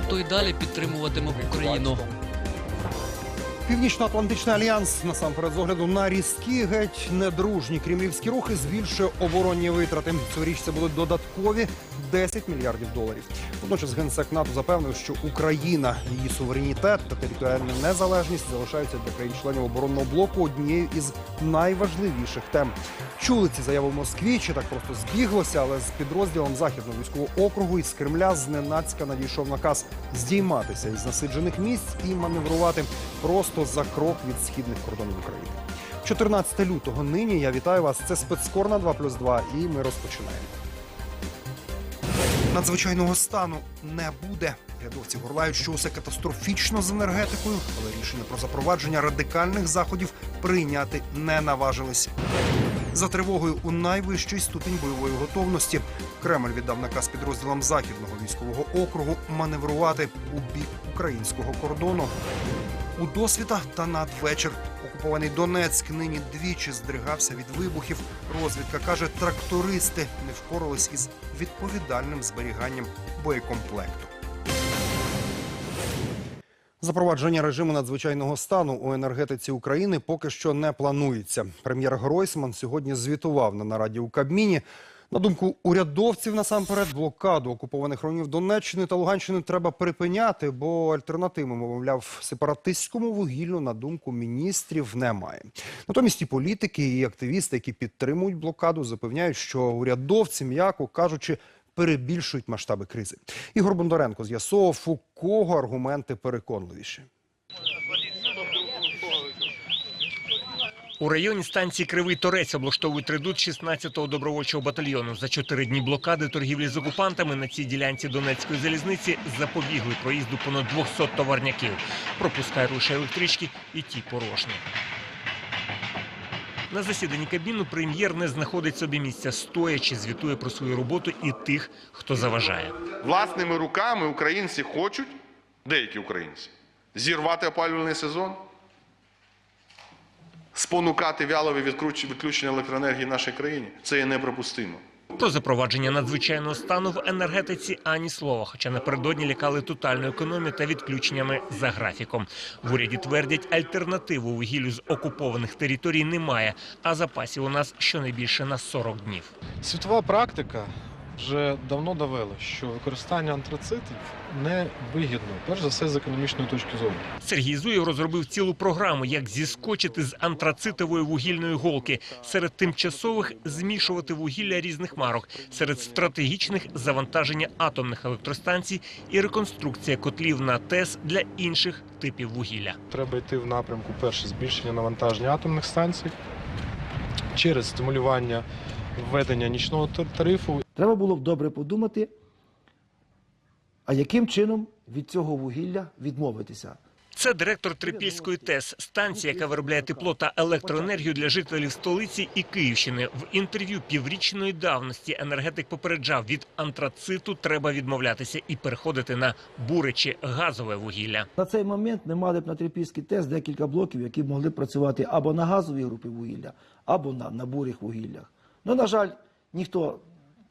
НАТО й далі підтримуватиме Україну. Північно-Атлантичний альянс насамперед з огляду на різкі, геть недружні кремлівські рухи збільшує оборонні витрати. Цьогоріч це будуть додаткові 10 мільярдів доларів. Водночас генсек НАТО запевнив, що Україна, її суверенітет та територіальна незалежність залишаються для країн-членів оборонного блоку однією із найважливіших тем. Чули ці заяви в Москві, чи так просто збіглося, але з підрозділом західного військового округу із Кремля зненацька надійшов наказ здійматися із насиджених місць і маневрувати просто за крок від східних кордонів України. 14 лютого нині я вітаю вас. Це спецкор на 2 плюс 2 і ми розпочинаємо. Надзвичайного стану не буде. Рядовці горлають, що усе катастрофічно з енергетикою, але рішення про запровадження радикальних заходів прийняти не наважилися. За тривогою у найвищий ступінь бойової готовності Кремль віддав наказ підрозділам західного військового округу маневрувати у бік українського кордону. У досвіта та надвечір окупований Донецьк нині двічі здригався від вибухів. Розвідка каже, трактористи не впорались із відповідальним зберіганням боєкомплекту. Запровадження режиму надзвичайного стану у енергетиці України поки що не планується. Прем'єр Гройсман сьогодні звітував на нараді у Кабміні. На думку урядовців, насамперед, блокаду окупованих районів Донеччини та Луганщини треба припиняти, бо альтернативи, мовляв, сепаратистському вугіллю, на думку міністрів, немає. Натомість і політики, і активісти, які підтримують блокаду, запевняють, що урядовці, м'яко кажучи, перебільшують масштаби кризи. Ігор Бондаренко з'ясовував, у кого аргументи переконливіші. У районі станції Кривий Торець облаштовують редут 16-го добровольчого батальйону. За чотири дні блокади торгівлі з окупантами на цій ділянці Донецької залізниці запобігли проїзду понад 200 товарняків. Пропускає лише електрички і ті порожні. На засіданні кабіну прем'єр не знаходить собі місця стоячи, звітує про свою роботу і тих, хто заважає. Власними руками українці хочуть, деякі українці, зірвати опалювальний сезон, спонукати вялові відключ- відключення електроенергії в нашій країні. Це є неприпустимо. Про запровадження надзвичайного стану в енергетиці ані слова, хоча напередодні лякали тотальну економію та відключеннями за графіком. В уряді твердять, альтернативу вугіллю з окупованих територій немає, а запасів у нас щонайбільше на 40 днів. Світова практика вже давно довела, що використання антрацитів не вигідно, перш за все з економічної точки зору. Сергій Зуєв розробив цілу програму, як зіскочити з антрацитової вугільної голки. Серед тимчасових змішувати вугілля різних марок, серед стратегічних завантаження атомних електростанцій і реконструкція котлів на ТЕС для інших типів вугілля. Треба йти в напрямку перше збільшення навантаження атомних станцій через стимулювання введення нічного тар- тарифу Треба було б добре подумати, а яким чином від цього вугілля відмовитися. Це директор Трипільської ТЕС, станція, яка виробляє тепло та електроенергію для жителів столиці і Київщини. В інтерв'ю піврічної давності енергетик попереджав, від антрациту треба відмовлятися і переходити на буре чи газове вугілля. На цей момент ми мали б на Трипільський тест декілька блоків, які б могли працювати або на газовій групі вугілля, або на, на бурих вугіллях. Ну, на жаль, ніхто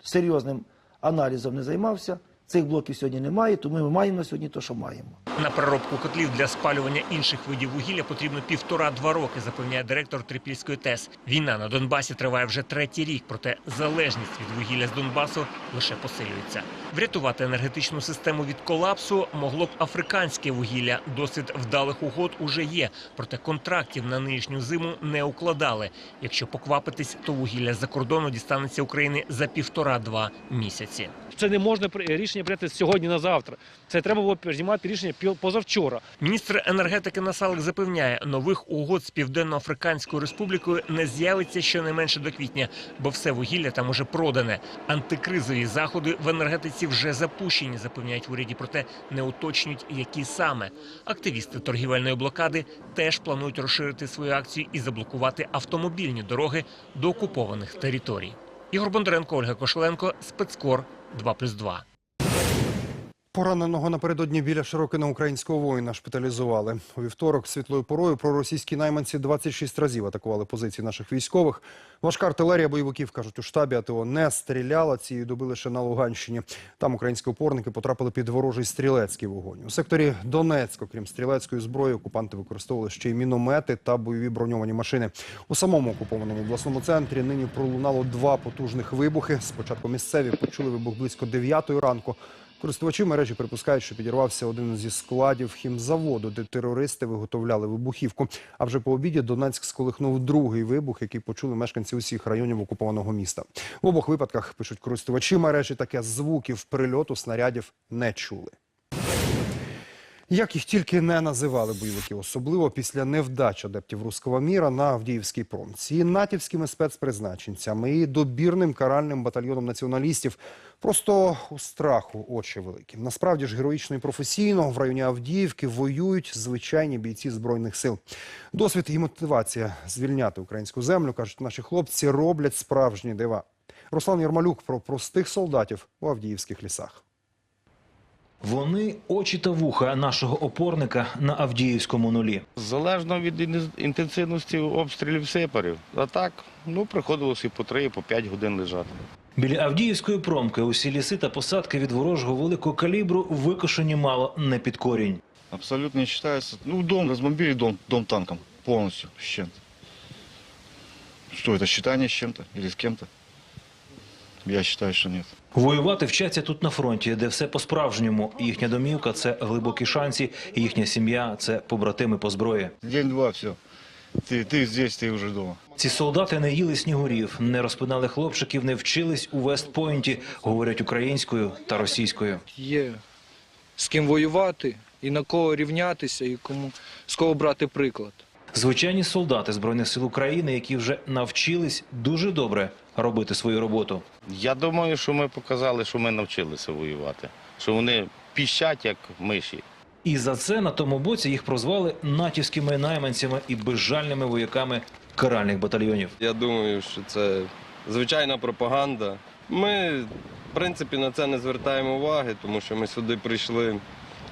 серйозним аналізом не займався. Цих блоків сьогодні немає, тому ми маємо сьогодні те, що маємо. На переробку котлів для спалювання інших видів вугілля потрібно півтора-два роки, запевняє директор Трипільської ТЕС. Війна на Донбасі триває вже третій рік, проте залежність від вугілля з Донбасу лише посилюється. Врятувати енергетичну систему від колапсу могло б африканське вугілля. Досвід вдалих угод уже є, проте контрактів на нинішню зиму не укладали. Якщо поквапитись, то вугілля з-за кордону дістанеться Україні за півтора-два місяці. Це не можна рішення прийняти сьогодні на завтра. Це треба було приймати рішення позавчора. Міністр енергетики Насалик запевняє, нових угод з Південно-Африканською Республікою не з'явиться щонайменше до квітня, бо все вугілля там уже продане. Антикризові заходи в енергетиці вже запущені, запевняють в уряді, проте не уточнюють, які саме. Активісти торгівельної блокади теж планують розширити свою акцію і заблокувати автомобільні дороги до окупованих територій. Ігор Бондаренко, Ольга Кошеленко, спецкор 2+,2. Пораненого напередодні біля Широкина українського воїна шпиталізували. У вівторок світлою порою проросійські найманці 26 разів атакували позиції наших військових. Важка артилерія бойовиків, кажуть, у штабі АТО не стріляла цієї доби лише на Луганщині. Там українські опорники потрапили під ворожий стрілецький вогонь. У секторі Донецьк, окрім стрілецької зброї, окупанти використовували ще й міномети та бойові броньовані машини. У самому окупованому обласному центрі нині пролунало два потужних вибухи. Спочатку місцеві почули вибух близько 9 ранку. Користувачі мережі припускають, що підірвався один зі складів хімзаводу, де терористи виготовляли вибухівку. А вже по обіді Донецьк сколихнув другий вибух, який почули мешканці усіх районів окупованого міста. В обох випадках пишуть користувачі мережі, таке звуків прильоту снарядів не чули. Як їх тільки не називали бойовики, особливо після невдач адептів руського міра на Авдіївський промці, і натівськими спецпризначенцями, і добірним каральним батальйоном націоналістів. Просто у страху очі великі. Насправді ж героїчно і професійно в районі Авдіївки воюють звичайні бійці збройних сил. Досвід і мотивація звільняти українську землю, кажуть наші хлопці, роблять справжні дива. Руслан Ярмалюк про простих солдатів у Авдіївських лісах. Вони очі та вуха нашого опорника на Авдіївському нулі. Залежно від інтенсивності обстрілів сепарів. А так, ну, приходилося і по три, і по п'ять годин лежати. Біля Авдіївської промки усі ліси та посадки від ворожого великого калібру викошені мало не під корінь. Абсолютно не считается. Ну, дом, разбомбили дом, дом танком полностью с чем-то. Что это, считание с чем-то или с кем-то? Я считаю, что нет. Воювати вчаться тут на фронті, де все по-справжньому. Їхня домівка це глибокі шанці, і їхня сім'я це побратими по зброї. День-два, все. Ты, ты здесь, ты уже дома. Ці солдати не їли снігурів, не розпинали хлопчиків, не вчились у Вестпойнті, говорять українською та російською. є з ким воювати і на кого рівнятися, і кому з кого брати приклад. Звичайні солдати збройних сил України, які вже навчились дуже добре робити свою роботу. Я думаю, що ми показали, що ми навчилися воювати. Що вони піщать, як миші. І за це на тому боці їх прозвали натівськими найманцями і безжальними вояками каральних батальйонів. Я думаю, що це звичайна пропаганда. Ми, в принципі, на це не звертаємо уваги, тому що ми сюди прийшли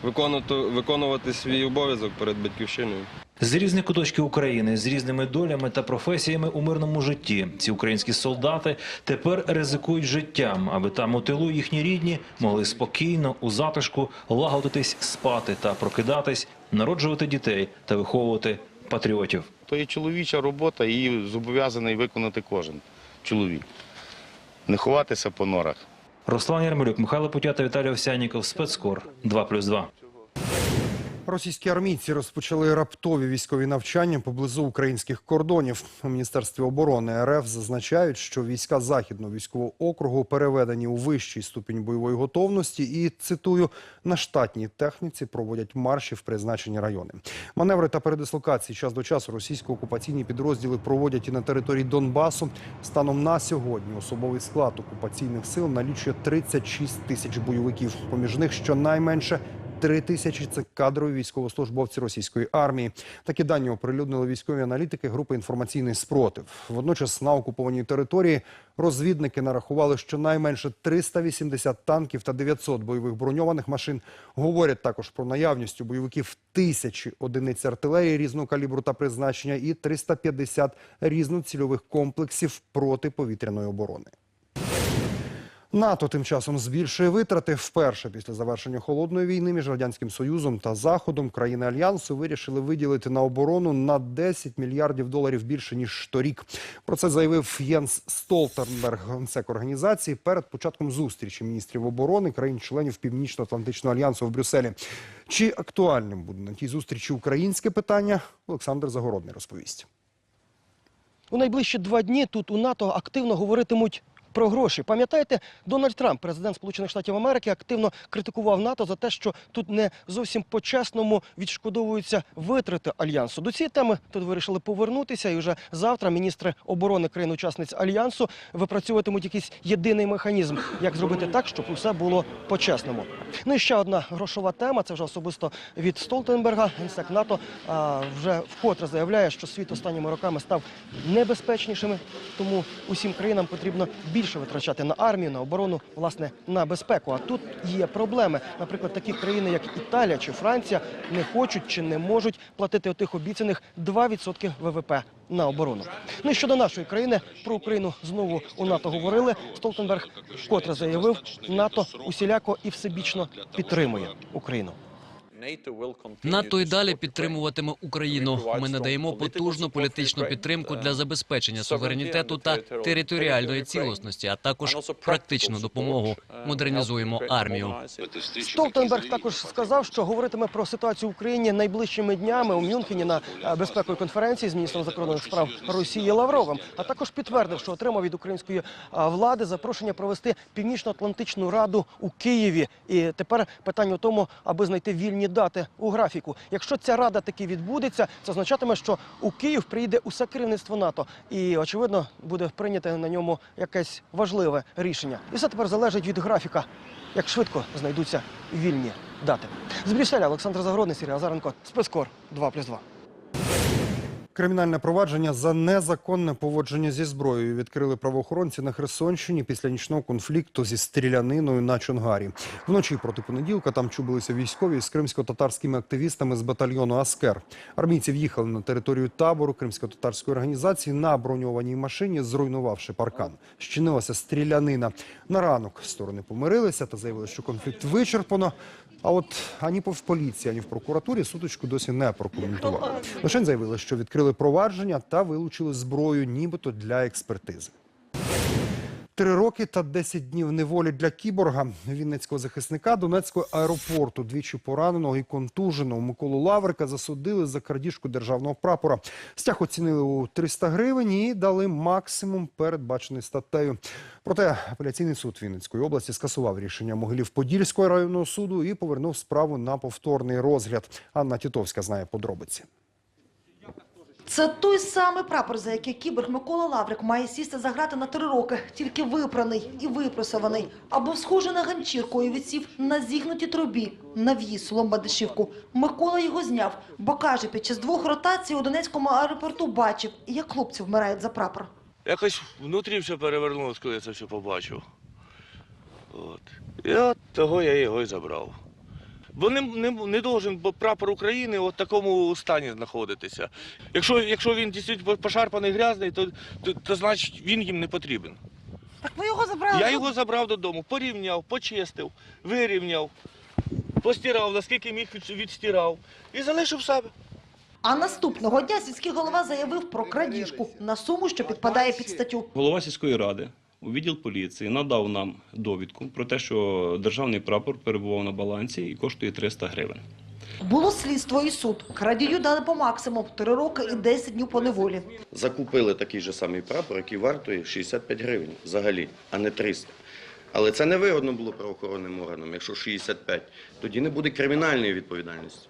виконувати, виконувати свій обов'язок перед батьківщиною. З різних куточків України, з різними долями та професіями у мирному житті ці українські солдати тепер ризикують життям, аби там у тилу їхні рідні могли спокійно у затишку лагодитись, спати та прокидатись, народжувати дітей та виховувати патріотів. То є чоловіча робота, її зобов'язаний виконати кожен чоловік. Не ховатися по норах. Руслан Ярмолюк, Михайло Путята, Віталій Овсянніков, спецкор 2+,2. Російські армійці розпочали раптові військові навчання поблизу українських кордонів. У міністерстві оборони РФ зазначають, що війська західного військового округу переведені у вищий ступінь бойової готовності і цитую на штатній техніці проводять марші в призначені райони. Маневри та передислокації час до часу російсько-окупаційні підрозділи проводять і на території Донбасу. Станом на сьогодні особовий склад окупаційних сил налічує 36 тисяч бойовиків. Поміж них щонайменше Три тисячі це кадрові військовослужбовці російської армії. Такі дані оприлюднили військові аналітики групи інформаційний спротив. Водночас на окупованій території розвідники нарахували щонайменше 380 танків та 900 бойових броньованих машин. Говорять також про наявність у бойовиків тисячі одиниць артилерії різного калібру та призначення і 350 різноцільових комплексів протиповітряної оборони. НАТО тим часом збільшує витрати. Вперше після завершення холодної війни між радянським союзом та заходом країни альянсу вирішили виділити на оборону на 10 мільярдів доларів більше ніж торік. Про це заявив Єнс Столтенберг, генсек організації, перед початком зустрічі міністрів оборони країн-членів Північно-Атлантичного альянсу в Брюсселі. Чи актуальним буде на тій зустрічі українське питання? Олександр Загородний розповість. У найближчі два дні тут у НАТО активно говоритимуть про гроші. Пам'ятаєте, Дональд Трамп, президент Сполучених Штатів Америки, активно критикував НАТО за те, що тут не зовсім по-чесному відшкодовуються витрати альянсу. До цієї теми тут вирішили повернутися, і вже завтра міністри оборони країн-учасниць альянсу випрацьовуватимуть якийсь єдиний механізм, як зробити так, щоб усе було по-чесному. Ну і ще одна грошова тема. Це вже особисто від Столтенберга. Генсек НАТО а, вже вкотре заявляє, що світ останніми роками став небезпечнішими, тому усім країнам потрібно більше більше витрачати на армію, на оборону, власне, на безпеку. А тут є проблеми. Наприклад, такі країни, як Італія чи Франція, не хочуть чи не можуть платити отих обіцяних 2% ВВП на оборону. Ну і щодо нашої країни, про Україну знову у НАТО говорили. Столтенберг вкотре заявив, НАТО усіляко і всебічно підтримує Україну. НАТО і далі підтримуватиме Україну. Ми надаємо потужну політичну підтримку для забезпечення суверенітету та територіальної цілісності, а також практичну допомогу. Модернізуємо армію. Столтенберг також сказав, що говоритиме про ситуацію в Україні найближчими днями у Мюнхені на е, безпековій конференції з міністром закордонних справ Росії Лавровим. А також підтвердив, що отримав від української влади запрошення провести північно-атлантичну раду у Києві. І тепер питання у тому, аби знайти вільні дати у графіку. Якщо ця рада таки відбудеться, це означатиме, що у Київ приїде усе керівництво НАТО, і очевидно буде прийняте на ньому якесь важливе рішення. І все тепер залежить від графіка, як швидко знайдуться вільні дати. З Брюсселя Олександр Загородний, Сергій Азаренко, спецкор 2+,2. Кримінальне провадження за незаконне поводження зі зброєю відкрили правоохоронці на Херсонщині після нічного конфлікту зі стріляниною на Чонгарі. Вночі проти понеділка там чубилися військові з кримсько-татарськими активістами з батальйону Аскер. Армійці в'їхали на територію табору кримсько-татарської організації на броньованій машині, зруйнувавши паркан. Щинилася стрілянина. На ранок сторони помирилися та заявили, що конфлікт вичерпано. А от ані в поліції, ані в прокуратурі суточку досі не прокоментували. Лише заявили, що відкрили провадження та вилучили зброю, нібито для експертизи. Три роки та 10 днів неволі для кіборга вінницького захисника Донецького аеропорту. Двічі пораненого і контуженого Миколу Лаврика засудили за крадіжку державного прапора. Стяг оцінили у 300 гривень і дали максимум передбачений статтею. Проте апеляційний суд Вінницької області скасував рішення Могилів-Подільського районного суду і повернув справу на повторний розгляд. Анна Тітовська знає подробиці. Це той самий прапор, за який кіборг Микола Лаврик має сісти за грати на три роки, тільки випраний і випресований, або схожий на ганчірку і відсів на зігнутій трубі, на в'їзд Ломбадишівку. Микола його зняв, бо каже, під час двох ротацій у Донецькому аеропорту бачив, як хлопці вмирають за прапор. Якось внутрі все перевернулося, коли я це все побачив. От. І от того я його і забрав. Бо не, не, не должен прапор України в такому стані знаходитися. Якщо, якщо він дійсно пошарпаний грязний, то, то, то значить він їм не потрібен. Так ви його забрали? Я його забрав додому, порівняв, почистив, вирівняв, постирав, наскільки міг відстирав і залишив себе. А наступного дня сільський голова заявив про крадіжку на суму, що підпадає під статтю. Голова сільської ради у відділ поліції надав нам довідку про те, що державний прапор перебував на балансі і коштує 300 гривень. Було слідство і суд. Крадію дали по максимуму – три роки і 10 днів по неволі. Закупили такий же самий прапор, який вартує 65 гривень взагалі, а не 300. Але це не вигодно було правоохоронним органам. Якщо 65, тоді не буде кримінальної відповідальності.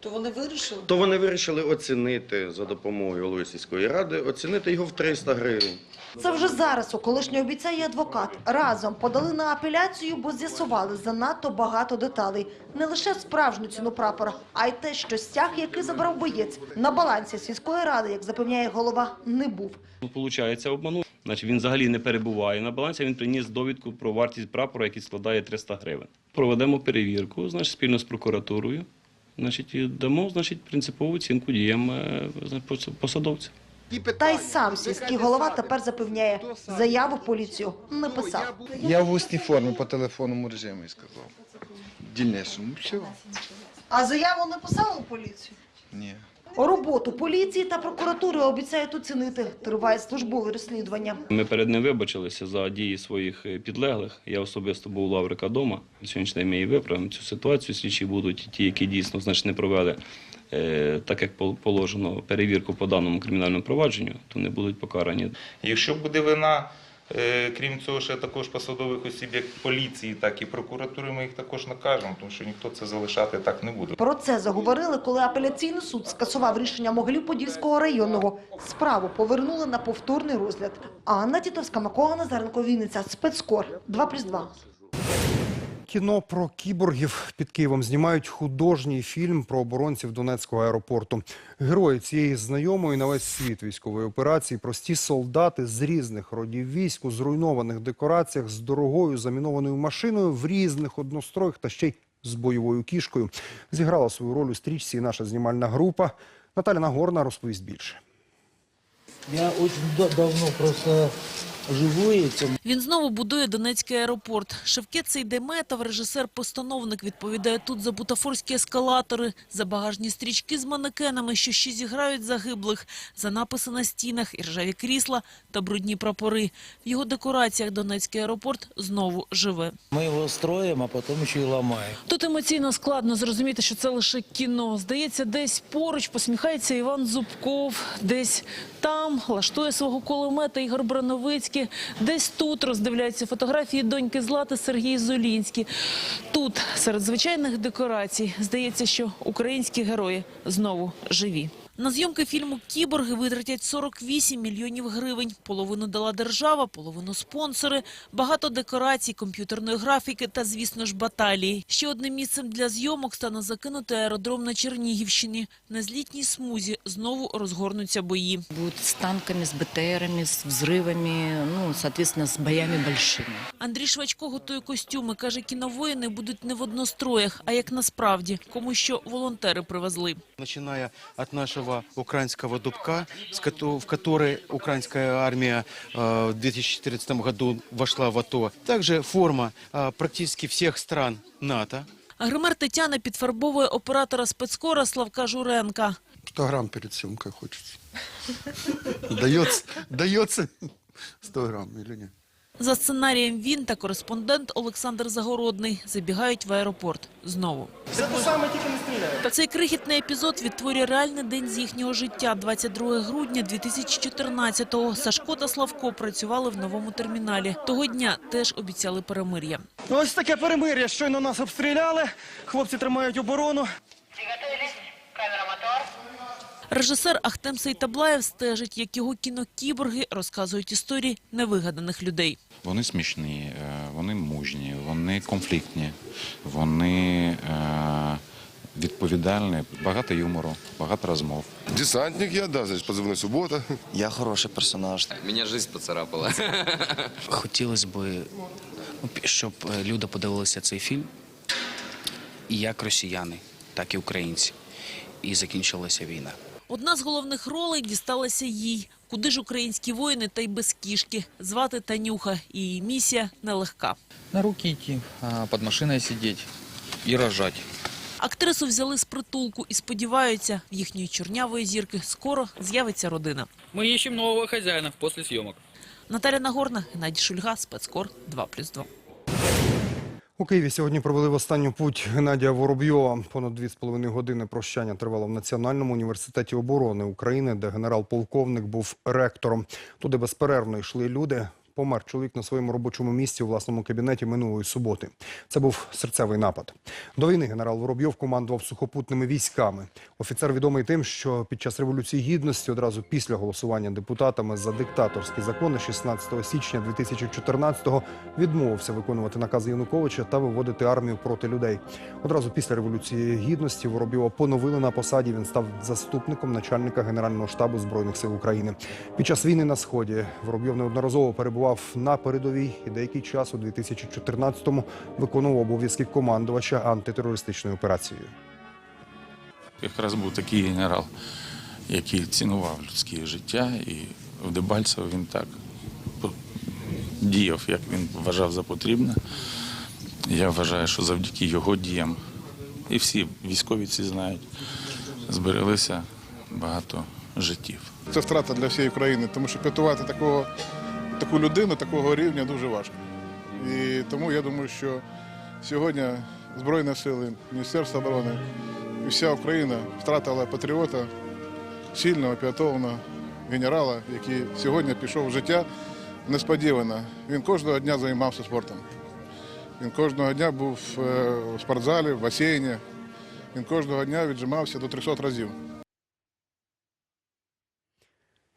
То вони вирішили? То вони вирішили оцінити за допомогою голови сільської ради, оцінити його в 300 гривень. Це вже зараз у колишній обіцяє адвокат. Разом подали на апеляцію, бо з'ясували занадто багато деталей. Не лише справжню ціну прапора, а й те, що стяг, який забрав боєць, на балансі сільської ради, як запевняє голова, не був. Ну, Получається, обманув. Значить, він взагалі не перебуває на балансі, він приніс довідку про вартість прапора, який складає 300 гривень. Проведемо перевірку, значить, спільно з прокуратурою. Значить, і дамо значить, принципову оцінку діям е, посадовця. Та й сам сільський голова тепер запевняє, заяву в поліцію не писав. Я в усній формі по телефонному режимі сказав. Дільнішому. Все. А заяву не писали у поліцію? Ні. Роботу поліції та прокуратури обіцяють оцінити. Триває службове розслідування. Ми перед ним вибачилися за дії своїх е, підлеглих. Я особисто був у Лаврика вдома. Сьогодні ми і виправимо цю ситуацію. Слідчі будуть ті, які дійсно значить, не провели так, як пол- положено перевірку по даному кримінальному провадженню, то не будуть покарані. Якщо буде вина, е, крім цього, ще також посадових осіб, як поліції, так і прокуратури, ми їх також накажемо, тому що ніхто це залишати так не буде. Про це заговорили, коли апеляційний суд скасував рішення Могилів-Подільського районного. Справу повернули на повторний розгляд. Анна Тітовська, Микола Назаренко, Вінниця, спецкор 2+,2. Кіно про кіборгів під Києвом знімають художній фільм про оборонців Донецького аеропорту. Герої цієї знайомої на весь світ військової операції прості солдати з різних родів військ у зруйнованих декораціях з дорогою замінованою машиною в різних одностроях та ще й з бойовою кішкою. Зіграла свою роль у стрічці і наша знімальна група. Наталя Нагорна розповість більше. Я очень давно просто живу этим. Він знову будує Донецький аеропорт. Шевкет Сейдеметов, режисер-постановник, відповідає тут за бутафорські ескалатори, за багажні стрічки з манекенами, що ще зіграють загиблих, за написи на стінах, і ржаві крісла та брудні прапори. В його декораціях Донецький аеропорт знову живе. Мы его строим, а потом еще и ломаем. Тут емоційно складно зрозуміти, що це лише кіно. Здається, десь поруч посміхається Іван Зубков, десь там лаштує свого кулемета Ігор Брановицький, десь тут роздивляються фотографії доньки Злати Сергій Зулінський. Тут, серед звичайних декорацій, здається, що українські герої знову живі. На зйомки фільму «Кіборги» витратять 48 мільйонів гривень. Половину дала держава, половину спонсори, багато декорацій, комп'ютерної графіки та, звісно ж, баталії. Ще одним місцем для зйомок стане закинутий аеродром на Чернігівщині. На злітній смузі знову розгорнуться бої. Будут с танками, с БТРами, с взрывами, ну, соответственно, с боями большими. Андрій Швачко готує костюми. Каже, кіновоїни будуть не в одностроях, а як насправді, кому що волонтери привезли. начиная от нашего украинского дубка, с кото- в который украинская армия э, в 2014 году вошла в АТО. Также форма э, практически всех стран НАТО. А гример Тетяна підфарбовує оператора спецкора Славка Журенка. 100 грамм перед съемкой хочется. Дается, дается 100 грамм или нет? За сценарієм він та кореспондент Олександр Загородний забігають в аеропорт знову. Це те саме, тільки не стріляє. Цей крихітний епізод відтворює реальний день з їхнього життя. 22 грудня 2014-го. Сашко та Славко працювали в новому терміналі. Того дня теж обіцяли перемир'я. Ось таке перемир'я. Щойно нас обстріляли. Хлопці тримають оборону. Режисер Ахтем Сейтаблаєв стежить, як його кінокіборги розказують історії невигаданих людей. Вони смішні, е, вони мужні, вони конфліктні, вони е, відповідальні, багато юмору, багато розмов. Десантник я, да, значит, позывной «Суббота». Я хороший персонаж. Меня жизнь поцарапала. Хотілося б, ну, щоб е, люди подивилися цей фільм, і як росіяни, так і українці. І закінчилася війна. Одна з головних ролей дісталася їй. Куди ж українські воїни та й без кішки? Звати Танюха. І її місія нелегка. На руки идти, а, под машиной сидеть и рожать. Актрису взяли з притулку і сподіваються, в їхньої чорнявої зірки скоро з'явиться родина. Мы ищем нового хозяина после съемок. Наталя Нагорна, Геннадій Шульга, спецкор 2+,2. У Києві сьогодні провели в останню путь Геннадія Воробйова. Понад дві з половиною години прощання тривало в Національному університеті оборони України, де генерал-полковник був ректором. Туди безперервно йшли люди. Помер чоловік на своєму робочому місці у власному кабінеті минулої суботи. Це був серцевий напад. До війни генерал Воробйов командував сухопутними військами. Офіцер відомий тим, що під час революції гідності, одразу після голосування депутатами за диктаторські закони 16 січня 2014-го відмовився виконувати накази Януковича та виводити армію проти людей. Одразу після революції гідності Воробйова поновили на посаді. Він став заступником начальника Генерального штабу збройних сил України. Під час війни на сході Воробйов неодноразово перебував на передовій і деякий час у 2014-му виконував обов'язки командувача антитерористичною операцією. Якраз був такий генерал, який цінував людське життя, і в Дебальцево він так діяв, як він вважав за потрібне. Я вважаю, що завдяки його діям, і всі військові ці знають, збереглися багато життів. Це втрата для всієї країни, тому що п'ятувати такого, таку людину, такого рівня дуже важко. І тому я думаю, що сьогодні Збройні сили, Міністерство оборони і вся Україна втратила патріота, сильного, п'ятованого генерала, який сьогодні пішов в життя несподівано. Він кожного дня займався спортом. Він кожного дня був е, в спортзалі, в басейні. Він кожного дня віджимався до 300 разів.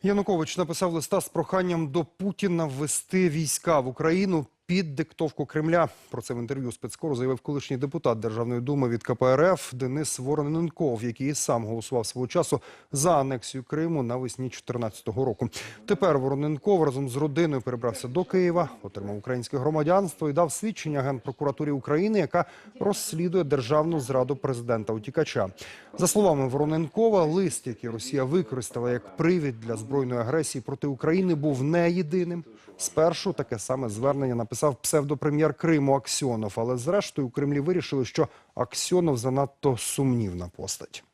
Янукович написав листа з проханням до Путіна ввести війська в Україну під диктовку Кремля. Про це в інтерв'ю спецкору заявив колишній депутат Державної думи від КПРФ Денис Вороненков, який сам голосував свого часу за анексію Криму навесні 2014 року. Тепер Вороненков разом з родиною перебрався до Києва, отримав українське громадянство і дав свідчення Генпрокуратурі України, яка розслідує державну зраду президента утікача. За словами Вороненкова, лист, який Росія використала як привід для збройної агресії проти України, був не єдиним. Спершу таке саме звернення написав псевдопрем'єр Криму Аксьонов, але зрештою у Кремлі вирішили, що Аксьонов занадто сумнівна постать.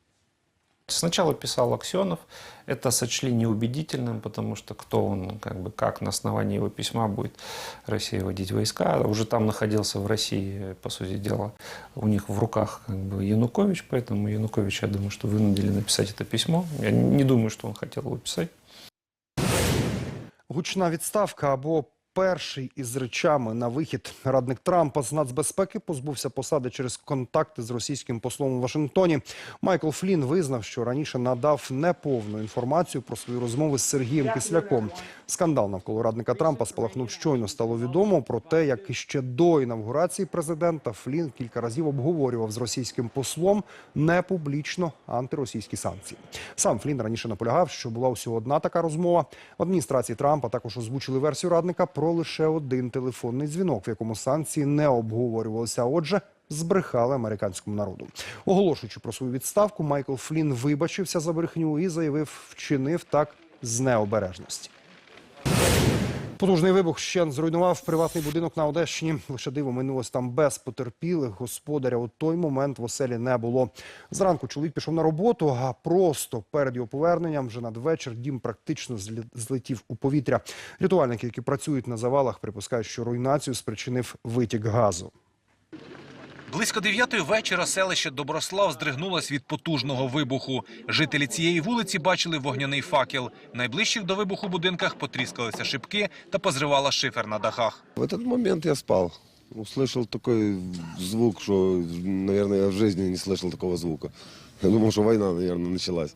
Сначала писал Аксенов, это сочли неубедительным, потому что кто он, как бы, как на основании его письма будет Россия вводить войска. Уже там находился в России, по сути дела, у них в руках как бы, Янукович, поэтому Янукович, я думаю, что вынудили написать это письмо. Я не думаю, что он хотел его писать. Гучна відставка або перший із речами на вихід. Радник Трампа з нацбезпеки позбувся посади через контакти з російським послом у Вашингтоні. Майкл Флін визнав, що раніше надав неповну інформацію про свої розмови з Сергієм Кисляком. Скандал навколо радника Трампа спалахнув щойно стало відомо про те, як іще до інавгурації президента Флін кілька разів обговорював з російським послом непублічно антиросійські санкції. Сам Флін раніше наполягав, що була усього одна така розмова. В адміністрації Трампа також озвучили версію радника про лише один телефонний дзвінок, в якому санкції не обговорювалися. Отже, збрехали американському народу. Оголошуючи про свою відставку, Майкл Флін вибачився за брехню і заявив, вчинив так з необережності. Потужний вибух ще зруйнував приватний будинок на Одещині. Лише диво минулось там без потерпілих. Господаря у той момент в оселі не було. Зранку чоловік пішов на роботу, а просто перед його поверненням вже надвечір дім практично злетів у повітря. Рятувальники, які працюють на завалах, припускають, що руйнацію спричинив витік газу. Близько дев'ятої вечора селище Доброслав здригнулось від потужного вибуху. Жителі цієї вулиці бачили вогняний факел. В найближчих до вибуху будинках потріскалися шибки та позривала шифер на дахах. В этот момент я спал. Услышал такой звук, что, наверное, я в жизни не слышал такого звука. Я думал, что война, наверное, началась.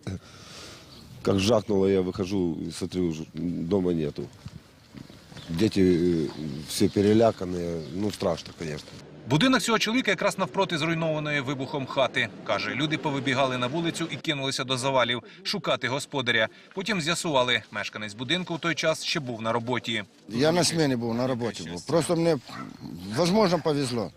Как жахнуло, я выхожу и смотрю, ж- дома нету. Дети э, все переляканные. Ну, страшно, конечно. Будинок цього чоловіка якраз навпроти зруйнованої вибухом хати. Каже, люди повибігали на вулицю і кинулися до завалів шукати господаря. Потім з'ясували, мешканець будинку в той час ще був на роботі. Я на смене был, на работе был. Просто мне, возможно, повезло.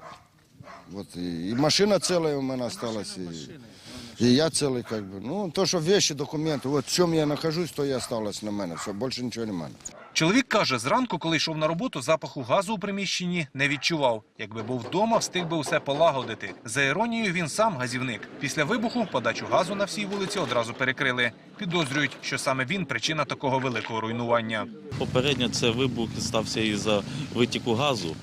Вот, и, и машина целая у меня осталась, и, и я целый, как бы. Ну, то, что вещи, документы, вот в чем я нахожусь, то и осталось на мене. Все, больше ничего немає. Чоловік каже, зранку, коли йшов на роботу, запаху газу у приміщенні не відчував. Якби був вдома, встиг би усе полагодити. За іронією, він сам газівник. Після вибуху подачу газу на всій вулиці одразу перекрили. Підозрюють, що саме він причина такого великого руйнування. Попередньо це вибух стався із-за витіку газу.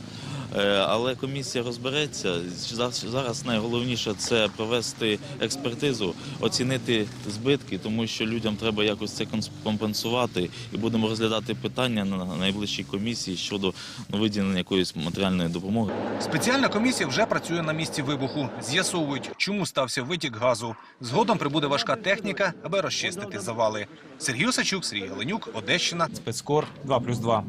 Е, Але комісія розбереться. Зараз- найголовніше це провести експертизу, оцінити збитки, тому що людям треба якось це компенсувати. І будемо розглядати питання на найближчій комісії щодо ну, виділення якоїсь матеріальної допомоги. Спеціальна комісія вже працює на місці вибуху. З'ясовують, чому стався витік газу. Згодом прибуде важка техніка, аби розчистити завали. Сергій Осачук, Сергій Галенюк, Одещина. Спецкор 2+,2.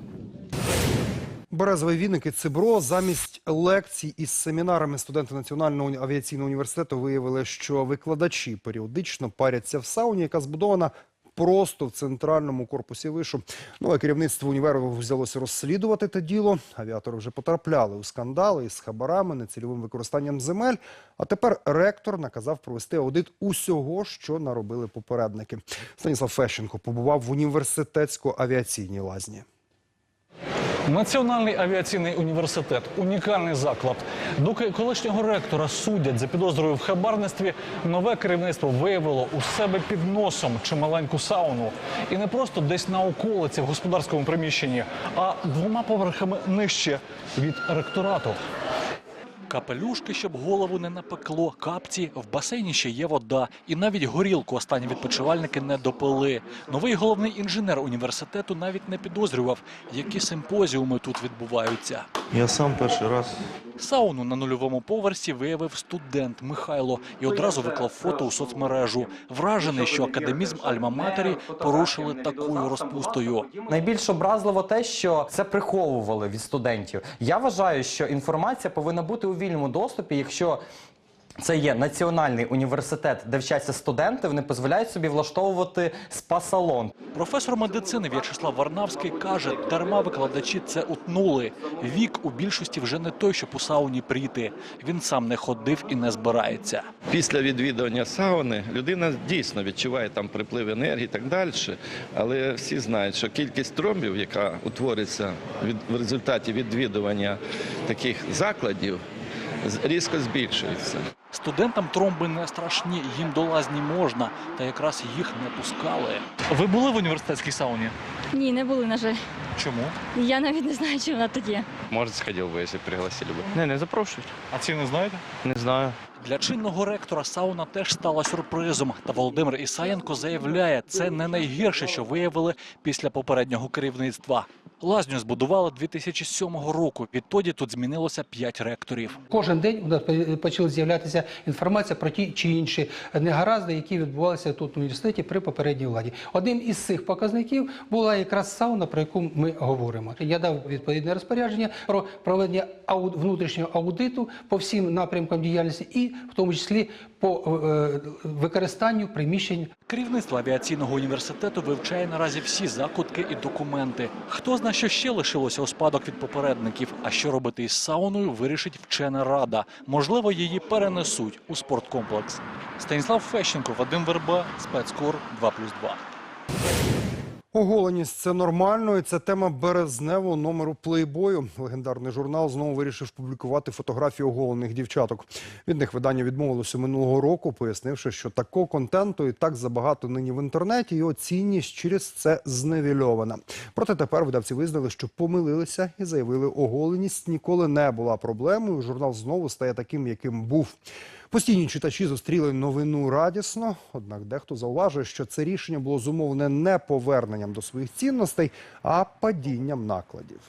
Березовий Вінник і Цибро замість лекцій із семінарами студенти Національного авіаційного університету виявили, що викладачі періодично паряться в сауні, яка збудована просто в центральному корпусі вишу. Нове керівництво універу взялося розслідувати те діло. Авіатори вже потрапляли у скандали із хабарами, нецільовим використанням земель. А тепер ректор наказав провести аудит усього, що наробили попередники. Станіслав Фещенко побував в університетсько-авіаційній лазні. Національний авіаційний університет унікальний заклад. Доки колишнього ректора судять за підозрою в хабарництві, нове керівництво виявило у себе під носом чималеньку сауну. І не просто десь на околиці в господарському приміщенні, а двома поверхами нижче від ректорату. Капелюшки, щоб голову не напекло, капці, в басейні ще є вода. І навіть горілку останні відпочивальники не допили. Новий головний інженер університету навіть не підозрював, які симпозіуми тут відбуваються. Я сам перший раз Сауну на нульовому поверсі виявив студент Михайло і одразу виклав фото у соцмережу. Вражений, що академізм Альма-Матері порушили такою розпустою. Найбільш образливо те, що це приховували від студентів. Я вважаю, що інформація повинна бути у вільному доступі, якщо. Це є національний університет, де вчаться студенти. Вони дозволяють собі влаштовувати спа-салон. Професор медицини В'ячеслав Варнавський каже, дарма викладачі це утнули. Вік у більшості вже не той, щоб у сауні прийти. Він сам не ходив і не збирається. Після відвідування сауни людина дійсно відчуває там приплив енергії і так далі. Але всі знають, що кількість тромбів, яка утвориться від, в результаті відвідування таких закладів, різко збільшується. Студентам тромби не страшні, їм до лазні можна, та якраз їх не пускали. Ви були в університетській сауні? Ні, не були, на жаль. Чому? Я навіть не знаю, чи вона тут є. Може, сходив би, якщо пригласили б. Не, не запрошують. А ціни знаєте? Не знаю. Для чинного ректора сауна теж стала сюрпризом. Та Володимир Ісаєнко заявляє, це не найгірше, що виявили після попереднього керівництва. Лазню збудували 2007 року. Відтоді тут змінилося п'ять ректорів. Кожен день у нас почала з'являтися інформація про ті чи інші негаразди, які відбувалися тут в університеті при попередній владі. Одним із цих показників була якраз сауна, про яку ми говоримо. Я дав відповідне розпорядження про проведення внутрішнього аудиту по всім напрямкам діяльності, і в тому числі по е, використанню приміщень Керівництво авіаційного університету вивчає наразі всі закутки і документи. Хто зна, що ще лишилося у спадок від попередників, а що робити із сауною, вирішить вчена рада. Можливо, її перенесуть у спорткомплекс. Станіслав Фещенко, Вадим Верба, спецкор 2+,2. Оголеність це нормально, і це тема березневого номеру плейбою. Легендарний журнал знову вирішив публікувати фотографії оголених дівчаток. Від них видання відмовилося минулого року, пояснивши, що такого контенту і так забагато нині в інтернеті, його цінність через це зневільована. Проте тепер видавці визнали, що помилилися і заявили, оголеність ніколи не була проблемою. Журнал знову стає таким, яким був. Постійні читачі зустріли новину радісно, однак дехто зауважує, що це рішення було зумовлене не поверненням до своїх цінностей, а падінням накладів.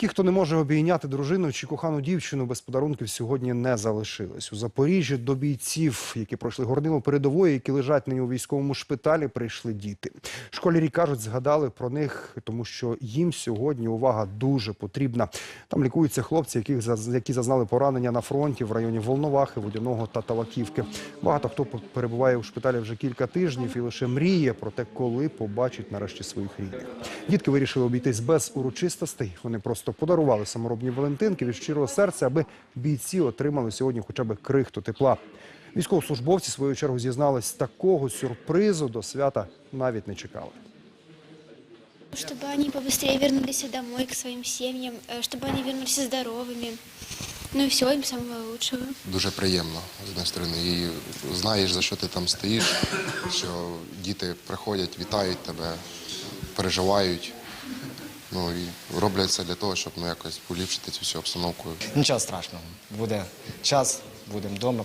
Ті, хто не може обійняти дружину чи кохану дівчину без подарунків, сьогодні не залишились. У Запоріжжі до бійців, які пройшли горнило передової, які лежать нині у військовому шпиталі, прийшли діти. Школярі кажуть, згадали про них, тому що їм сьогодні увага дуже потрібна. Там лікуються хлопці, яких які зазнали поранення на фронті в районі Волновахи, Водяного та Таваківки. Багато хто перебуває у шпиталі вже кілька тижнів і лише мріє про те, коли побачить нарешті своїх рідних. Дітки вирішили обійтись без урочистостей. Вони просто подарували саморобні валентинки від щирого серця, аби бійці отримали сьогодні хоча б крихту тепла. Військовослужбовці в свою чергу зізнались, такого сюрпризу до свята навіть не чекали. Чтобы они побыстрее вернулись домой к своим семьям, э, чтобы они вернулись здоровыми. Ну и всего им самого лучшего. Дуже приємно з однієї сторони. І знаєш, за що ти там стоїш, що діти приходять, вітають тебе, переживають. Ну і роблять це для того, щоб ну, якось поліпшити цю всю обстановку. Нічого страшного. Буде час, будемо вдома.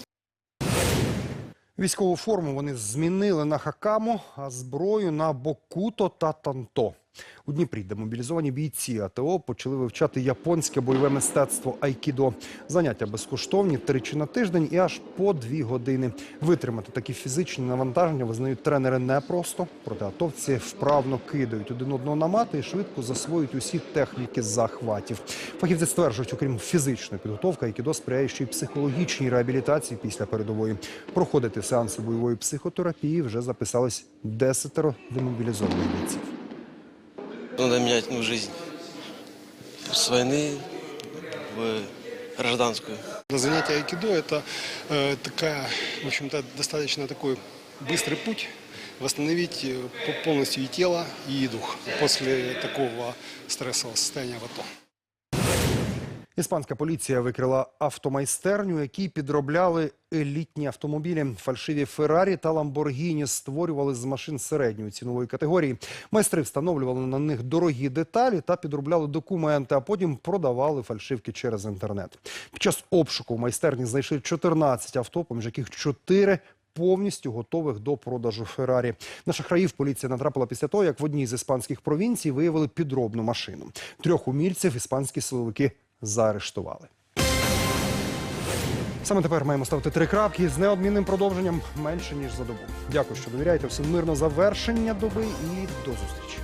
Військову форму вони змінили на хакаму, а зброю на бокуто та танто. У Дніпрі демобілізовані бійці АТО почали вивчати японське бойове мистецтво айкідо. Заняття безкоштовні тричі на тиждень і аж по дві години. Витримати такі фізичні навантаження визнають тренери непросто. Проте атовці вправно кидають один одного на мати і швидко засвоюють усі техніки захватів. Фахівці стверджують, окрім фізичної підготовки, айкідо сприяє ще й психологічній реабілітації після передової. Проходити сеанси бойової психотерапії вже записались десятеро демобілізованих бійців. Надо менять ну, жизнь с войны в гражданскую. Занятие айкидо – это э, такая, в общем-то, достаточно такой быстрый путь восстановить э, по- полностью и тело, и дух после такого стрессового состояния в АТО. Іспанська поліція викрила автомайстерню, які підробляли елітні автомобілі. Фальшиві Феррарі та Ламборгіні створювали з машин середньої цінової категорії. Майстри встановлювали на них дорогі деталі та підробляли документи, а потім продавали фальшивки через інтернет. Під час обшуку в майстерні знайшли 14 авто, поміж яких 4 повністю готових до продажу Феррарі. На шахраїв поліція натрапила після того, як в одній з іспанських провінцій виявили підробну машину. Трьох умільців іспанські силовики заарештували. Саме тепер маємо ставити три крапки з неодмінним продовженням менше ніж за добу. Дякую, що довіряєте всім мирно завершення доби і до зустрічі.